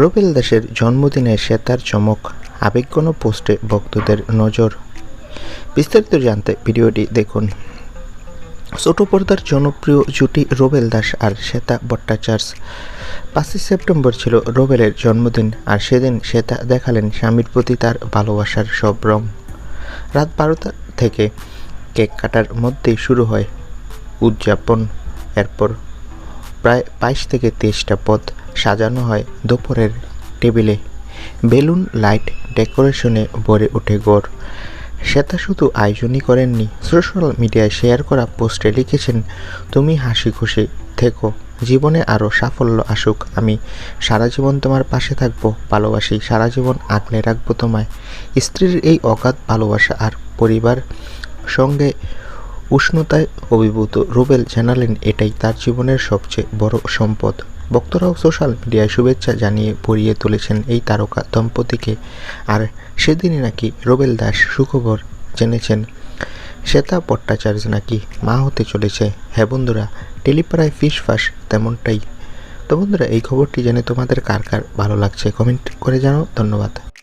রুবেল দাসের জন্মদিনে শ্বেতার চমক, আবেগঘন পোস্টে ভক্তদের নজর। বিস্তারিত জানতে ভিডিওটি দেখুন। ছোট পর্দার জনপ্রিয় জুটি রোবেল দাস আর শ্বেতা ভট্টাচার্য। পাঁচই সেপ্টেম্বর ছিল রোবেলের জন্মদিন আর সেদিন শ্বেতা দেখালেন স্বামীর প্রতি তার ভালোবাসার সব রং। রাত বারোটা থেকে কেক কাটার মধ্যেই শুরু হয় উদযাপন। এরপর প্রায় বাইশ থেকে তেইশটা পদ সাজানো হয় দুপুরের টেবিলে। বেলুন লাইট ডেকোরেশনে ভরে ওঠে গড়। শ্বেতা শুধু আয়োজনই করেননি, সোশ্যাল মিডিয়ায় শেয়ার করা পোস্টে লিখেছেন, তুমি হাসি খুশি থেকো, জীবনে আরও সাফল্য আসুক, আমি সারা জীবন তোমার পাশে থাকব, ভালোবাসি, সারা জীবন আগলে রাখব তোমায়। স্ত্রীর এই অগাধ ভালোবাসা আর পরিবার সঙ্গে উষ্ণতায় অভিভূত রুবেল জানালেন, এটাই তার জীবনের সবচেয়ে বড় সম্পদ। ভক্তরাও সোশ্যাল মিডিয়ায় শুভেচ্ছা জানিয়ে পড়িয়ে তুলেছেন এই তারকা দম্পতিকে। আর সেদিনই নাকি রবেল দাস সুখবর জেনেছেন। শ্বেতা ভট্টাচার্য নাকি মা হতে চলেছে। হ্যাঁ বন্ধুরা, টেলিপাড়ায় ফিস ফাস তেমনটাই। তো বন্ধুরা, এই খবরটি জেনে তোমাদের কার কার ভালো লাগছে কমেন্ট করে জানাও। ধন্যবাদ।